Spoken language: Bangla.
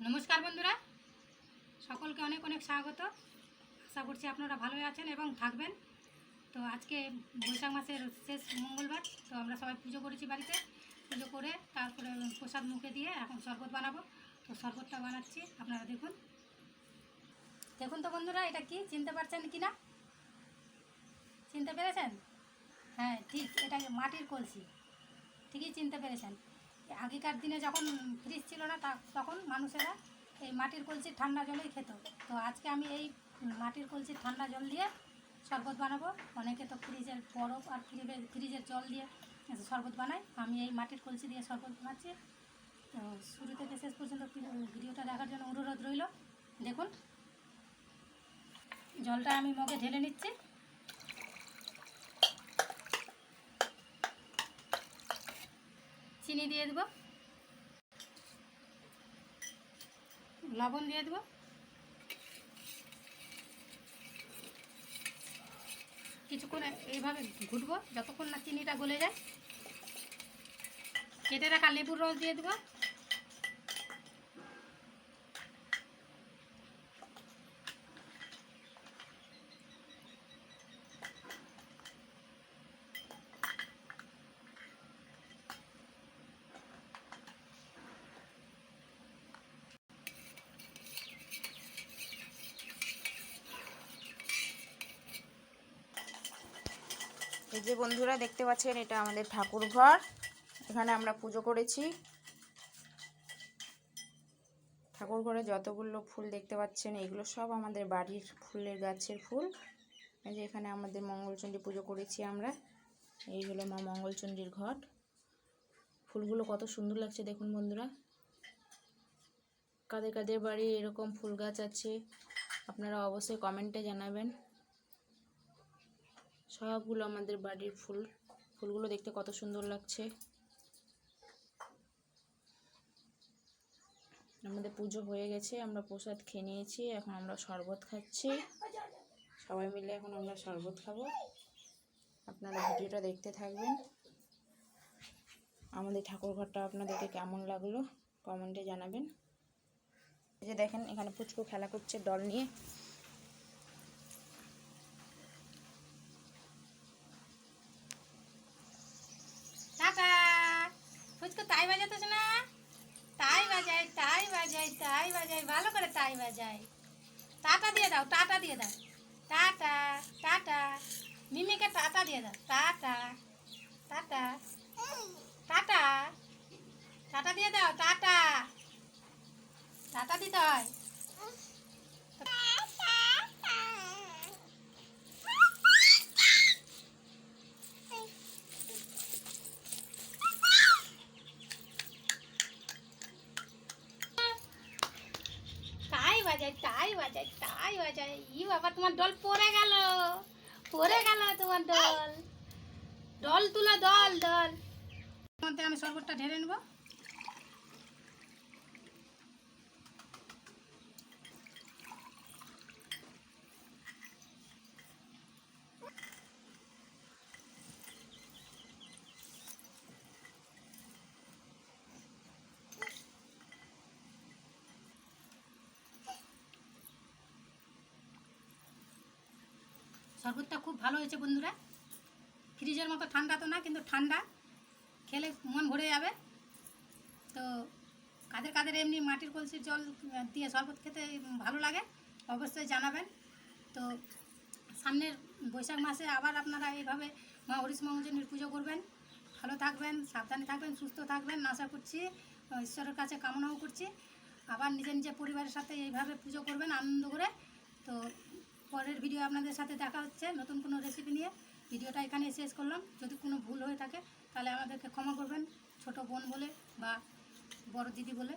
নমস্কার বন্ধুরা। সকলকে অনেক অনেক স্বাগত। আশা করছি আপনারা ভালোই আছেন এবং থাকবেন। তো আজকে বৈশাখ মাসের শেষ মঙ্গলবার, তো আমরা সবাই পুজো করেছি বাড়িতে। পুজো করে তারপরে প্রসাদ মুখে দিয়ে এখন শরবত বানাবো। তো শরবতটা বানাচ্ছি, আপনারা দেখুন। দেখুন তো বন্ধুরা, এটা কি? চিনতে পারছেন কি না? চিনতে পেরেছেন? হ্যাঁ ঠিক এটা মাটির কলসি। ঠিকই চিনতে পেরেছেন। আগেকার দিনে যখন ফ্রিজ ছিল না তখন মানুষেরা এই মাটির কলসির ঠান্ডা জলেই খেত। তো আজকে আমি এই মাটির কলসির ঠান্ডা জল দিয়ে শরবত বানাবো। অনেকে তো ফ্রিজের বরফ আর ফ্রিজের ফ্রিজের জল দিয়ে শরবত বানাই আমি এই মাটির কলসি দিয়ে শরবত বানাচ্ছি। তো শুরু থেকে শেষ পর্যন্ত ভিডিওটা দেখার জন্য অনুরোধ রইল। দেখুন, জলটা আমি মগে ঢেলে নিচ্ছি। চিনি দিয়ে দেবো। লবণ দিয়ে দেবো। কিছুক্ষণ এইভাবে ঘুটবো, যতক্ষণ না চিনিটা গলে যায়। কেটে রাখা লেবুর রস দিয়ে দেবো। এই যে বন্ধুরা দেখতে পাচ্ছেন, এটা আমাদের ঠাকুর ঘর এখানে আমরা পুজো করেছি। ঠাকুর ঘরে যতগুলো ফুল দেখতে পাচ্ছেন, এগুলো সব আমাদের বাড়ির ফুলের গাছের ফুল। এই যে এখানে আমাদের মঙ্গলচণ্ডী পুজো করেছি আমরা। এই হলো মা মঙ্গলচণ্ডীর ঘট। ফুলগুলো কত সুন্দর লাগছে দেখুন বন্ধুরা। কাদের কাদের বাড়ি এরকম ফুল গাছ আছে, আপনারা অবশ্যই কমেন্টে জানাবেন। সবগুলো আমাদের বাড়ির ফুল, ফুলগুলো দেখতে কত সুন্দর লাগছে। আমাদের পুজো হয়ে গেছে, আমরা প্রসাদ খেয়ে নিয়েছি, এখন আমরা শরবত খাচ্ছি। সবাই মিলে এখন আমরা শরবত খাব। আপনারা ভিডিওটা দেখতে থাকবেন। আমাদের ঠাকুর ঘরটা আপনাদেরকে কেমন লাগল কমেন্টে জানাবেন। যে দেখেন, এখানে পুচকু খেলা করছে ডল নিয়ে টাটা ফুচকু তাই বাজাতেছ না? তাই বাজাই তাই বাজাই তাই বাজাই, ভালো করে তাই বাজাই। টাটা দিয়ে দাও, টাটা দিয়ে দাও। Tata tata. মিমিকে টাটা দিয়ে দাও, টাটা টাটা। টাটা টাটা দিয়ে দাও, টাটা। টাটা দিতে হয় তাই বাজাই তাই বাজাই তাই বাজাই ই বাবা, তোমার ডল পড়ে গেল। পড়ে গেল তোমার ডল ডল তুলো, দল দল। আমি শরবতটা ঢেলে নেব। শরবতটা খুব ভালো হয়েছে বন্ধুরা। ফ্রিজের মতো ঠান্ডা তো না, কিন্তু ঠান্ডা। খেলে মন ভরে যাবে। তো কাদের কাদের এমনি মাটির কলসির জল দিয়ে শরবত খেতে ভালো লাগে, অবশ্যই জানাবেন। তো সামনের বৈশাখ মাসে আবার আপনারা এইভাবে মা হরিশ মঙ্গজনীর পুজো করবেন। ভালো থাকবেন, সাবধানে থাকবেন, সুস্থ থাকবেন। আশা করছি ঈশ্বরের কাছে কামনাও করছি। আবার নিজের নিজের পরিবারের সাথে এইভাবে পুজো করবেন, আনন্দ করে। তো পরের ভিডিও আপনাদের সাথে দেখা হচ্ছে, নতুন কোনো রেসিপি নিয়ে। ভিডিওটা এখানে শেষ করলাম। যদি কোনো ভুল হয়ে থাকে, তাহলে আমাদেরকে ক্ষমা করবেন। ছোট বোন বলে বা বড় দিদি বলে।